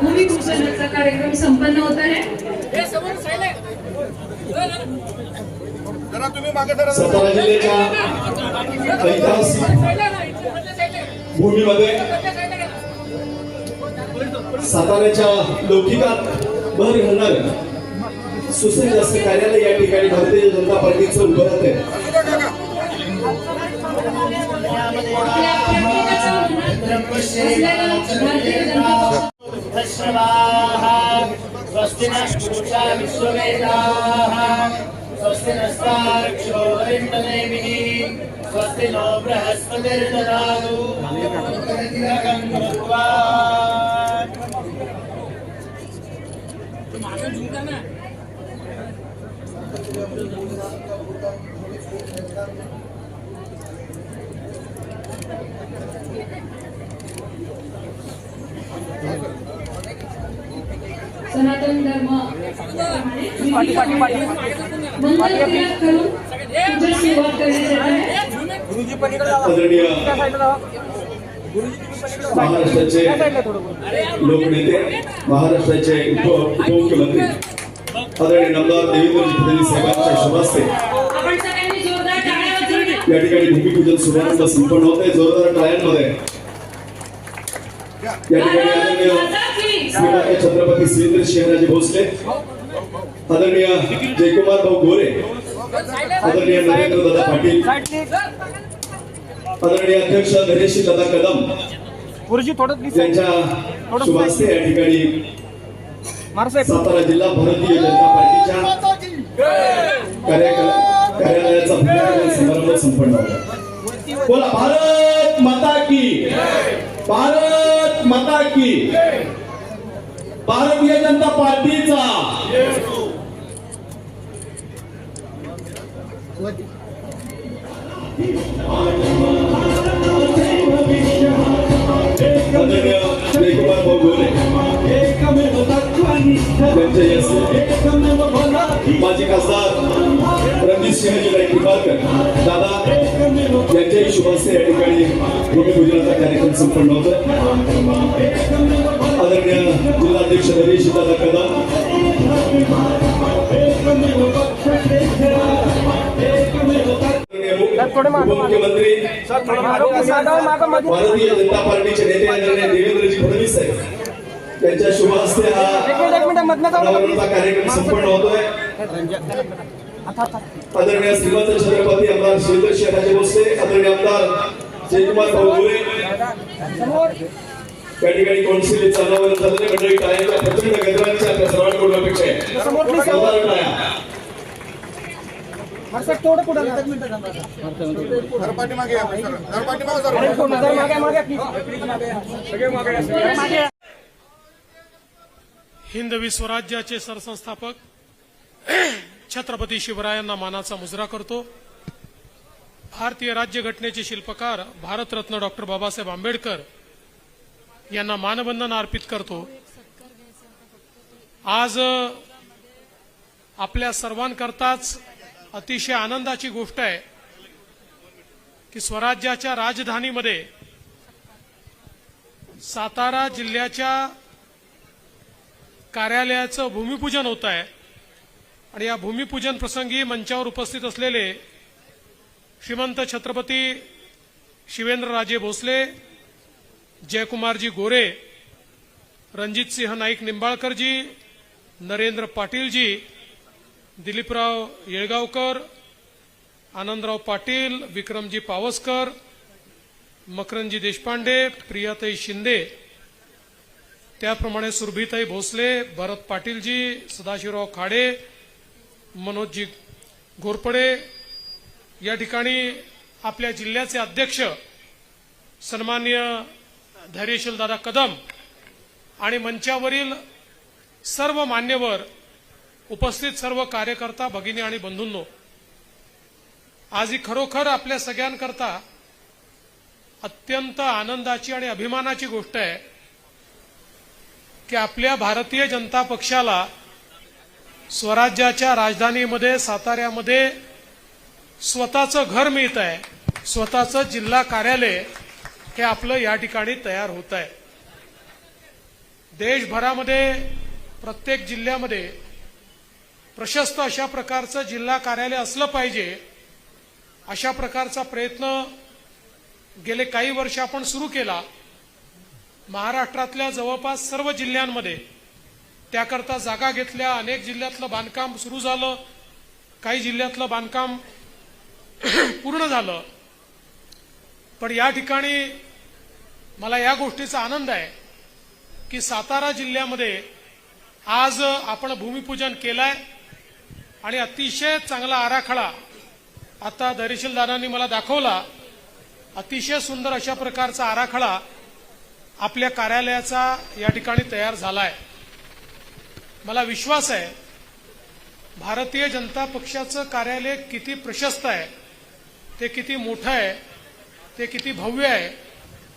अभिभाषणाचा कार्यक्रम संपन्न होत आहे. जरा तुम्ही मागे जरा सातारा जिल्ह्याच्या ऐतिहासिक भूमीमध्ये साताऱ्याच्या लौकिकात भर घालणार सुसज्ज कार्यालय या ठिकाणी भारतीय जनता पार्टीचं उभं राहत आहे स्वस्ति नूषा विश्ववेदाः। स्वस्ति नस्तार्क्ष्यो वरिष्ठदेविः स्वस्ति नो बृहस्पतिर्ददातु। तिलकं कृत्वा सनातन धर्म मंगल क्रिया करून पूजा सुरुवात करण्यात येत आहे आदरणीय महाराष्ट्राचे लोकनेते महाराष्ट्राचे उप उपमुख्यमंत्री. आदरणीय नामदार देवेंद्र फडणवीस साहेबांच्या शुभास्ते. आपण सगळ्यांनी जोरदार टाळ्या वाजवूया या ठिकाणी भूमिपूजन शुभारंभ संपन्न होत आहे. जोरदार टाळ्यांमध्ये. या ठिकाणी आदरणीय श्रीमाते छत्रपती श्रींद्र शहराजे भोसले आदरणीय जयकुमार भाऊ गोरे आदरणीय नरेंद्र दादा पाटील आदरणीय अध्यक्ष नरेश दादा कदम गुरुजी थोडं प्लीज यांच्या शुभ हस्ते या ठिकाणी सातारा जिल्हा भारतीय जनता पार्टीच्या कार्यालय- कार्यालयाचा समारंभ संपन्न होता बोला भारत माता की भारत माता की भारतीय जनता पार्टीचा. माजी खासदार रणजित सिंहजी नाईक दादा यांच्याही शुभ या ठिकाणी भूमिपूजनाचा कार्यक्रम संपन्न होतो आदरणीय जिल्हाध्यक्ष नरेश दादा कदम मागं- भारतीय जनता पार्टीचे नेते आदरणीय देवेंद्रजी फडणवीस साहेब. त्यांच्या शुभ हस्ते हा कार्यक्रम संपन्न होतोय. आदरणीय श्रीमंत छत्रपती आमदार श्रीधर शहराचे भोसले आदरणीय आमदार जयकुमार भाऊ त्या ठिकाणी कौन्सिल अनावरण झालेले मंडळी टाळ्यांच्या प्रचंड आपल्या सर्वांकडून अपेक्षा आहे? हिंदवी स्वराज्याचे सरसंस्थापक छत्रपती शिवरायांना मानाचा मुजरा करतो. भारतीय राज्यघटनेचे शिल्पकार भारतरत्न डॉक्टर बाबासाहेब आंबेडकर यांना मानवंदन अर्पित करतो. आज आपल्या सर्वांकरताच अतिशय आनंदाची गोष्ट आहे की स्वराज्याच्या राजधानीमध्ये सातारा जिल्ह्याच्या कार्यालयाचं भूमिपूजन होत आहे. आणि या भूमिपूजन प्रसंगी मंचावर उपस्थित असलेले श्रीमंत छत्रपती शिवेंद्रराजे भोसले जयकुमारजी गोरे रणजितसिंह नाईक निंबाळकरजी नरेंद्र पाटीलजी दिलीपराव येळगावकर आनंदराव पाटील विक्रमजी पावसकर मकरंजी देशपांडे प्रियाताई शिंदे. त्याप्रमाणे सुरभीताई भोसले भरत पाटीलजी सदाशिवराव खाडे मनोजजी घोरपडे. या ठिकाणी आपल्या जिल्ह्याचे अध्यक्ष सन्मान्य धैर्यशील दादा कदम आणि मंचावरील सर्व मान्यवर उपस्थित सर्व कार्यकर्ता भगिनी आणि बंधूंनो आज ही खरोखर आपल्या सगळ्यांकरता अत्यंत आनंदाची आणि अभिमानाची गोष्ट आहे की आपल्या भारतीय जनता पक्षाला स्वराज्याच्या राजधानीमध्ये साताऱ्यामध्ये स्वतःचं घर मिळत आहे स्वतःचं जिल्हा कार्यालय हे आपलं या ठिकाणी तयार होत आहे. देशभरामध्ये प्रत्येक जिल्ह्यामध्ये प्रशस्त अशा प्रकारचं जिल्हा कार्यालय असलं पाहिजे अशा प्रकारचा प्रयत्न गेले काही वर्ष आपण सुरू केला. महाराष्ट्रातल्या जवळपास सर्व जिल्ह्यांमध्ये त्याकरता जागा घेतल्या अनेक जिल्ह्यातलं बांधकाम सुरू झालं काही जिल्ह्यातलं बांधकाम पूर्ण झालं. पण या ठिकाणी मला या गोष्टीचा आनंद आहे की सातारा जिल्ह्यामध्ये आज आपण भूमिपूजन केलंय आणि अतिशय चांगला आराखडा आता धैर्यशील मला दाखवला. अतिशय सुंदर अशा प्रकारचा आराखडा आपल्या कार्यालयाचा या ठिकाणी तयार झालाय. मला विश्वास आहे भारतीय जनता पक्षाचं कार्यालय किती प्रशस्त आहे ते किती मोठं आहे ते किती भव्य आहे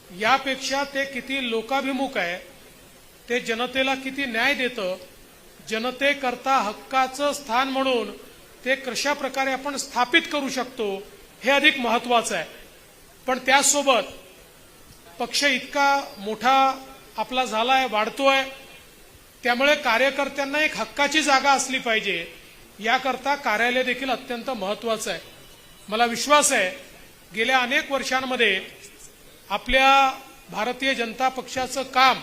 यापेक्षा ते किती लोकाभिमुख आहे ते जनतेला किती न्याय देतं जनतेकरता हक्काचं स्थान म्हणून ते कशा प्रकारे आपण स्थापित करू शकतो हे अधिक महत्वाचं आहे. पण त्याचसोबत पक्ष इतका मोठा आपला झालाय वाढतोय त्यामुळे कार्यकर्त्यांना एक हक्काची जागा असली पाहिजे याकरता कार्यालय देखील अत्यंत महत्वाचं आहे. मला विश्वास आहे गेल्या अनेक वर्षांमध्ये आपल्या भारतीय जनता पक्षाचं काम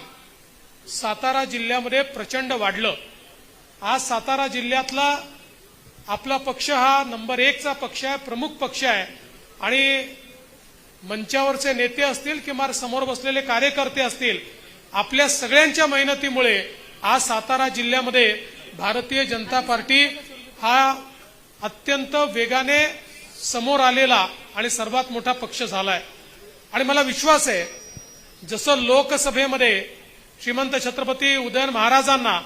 सातारा जिल्ह्यामध्ये प्रचंड वाढलं. आज सातारा जिल्ह्यातला आपला पक्ष हा नंबर एकचा पक्ष आहे प्रमुख पक्ष आहे. आणि मंचावरचे नेते असतील किंवा समोर बसलेले कार्यकर्ते असतील आपल्या सगळ्यांच्या मेहनतीमुळे आज सातारा जिल्ह्यामध्ये भारतीय जनता पार्टी हा अत्यंत वेगाने समोर आलेला आणि सर्वात मोठा पक्ष झाला आहे आणि मला विश्वास आहे जसं लोकसभेमध्ये श्रीमंत छत्रपती उदयन महाराजांना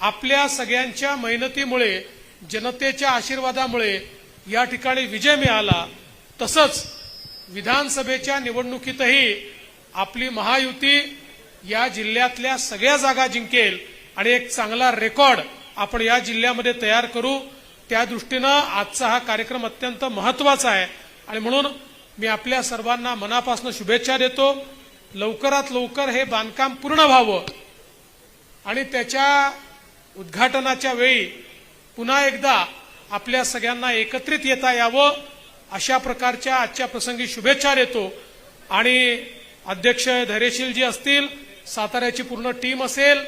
आपल्या सगळ्यांच्या मेहनतीमुळे जनतेच्या आशीर्वादामुळे या ठिकाणी विजय मिळाला तसंच विधानसभेच्या निवडणुकीतही आपली महायुती या जिल्ह्यातल्या सगळ्या जागा जिंकेल आणि एक चांगला रेकॉर्ड आपण या जिल्ह्यामध्ये तयार करू. त्या दृष्टीनं आजचा हा कार्यक्रम अत्यंत महत्त्वाचा आहे आणि म्हणून मी आपल्या सर्वांना मनापासून शुभेच्छा देतो. लवकरात लवकर हे बांधकाम पूर्ण व्हावं. आणि त्याच्या उद्घाटनाच्या वेळी पुन्हा एकदा आपल्या सगळ्यांना एकत्रित येता यावं. अशा प्रकारच्या आजच्या प्रसंगी शुभेच्छा देतो. आणि अध्यक्ष धैर्यशील जी असतील साताऱ्याची पूर्ण टीम असेल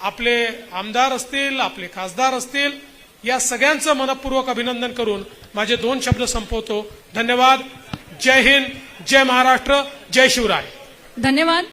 आपले आमदार असतील आपले खासदार असतील या सगळ्यांचं मनपूर्वक अभिनंदन करून माझे दोन शब्द संपवतो. धन्यवाद. जय हिंद जय महाराष्ट्र जय शिवराय. धन्यवाद.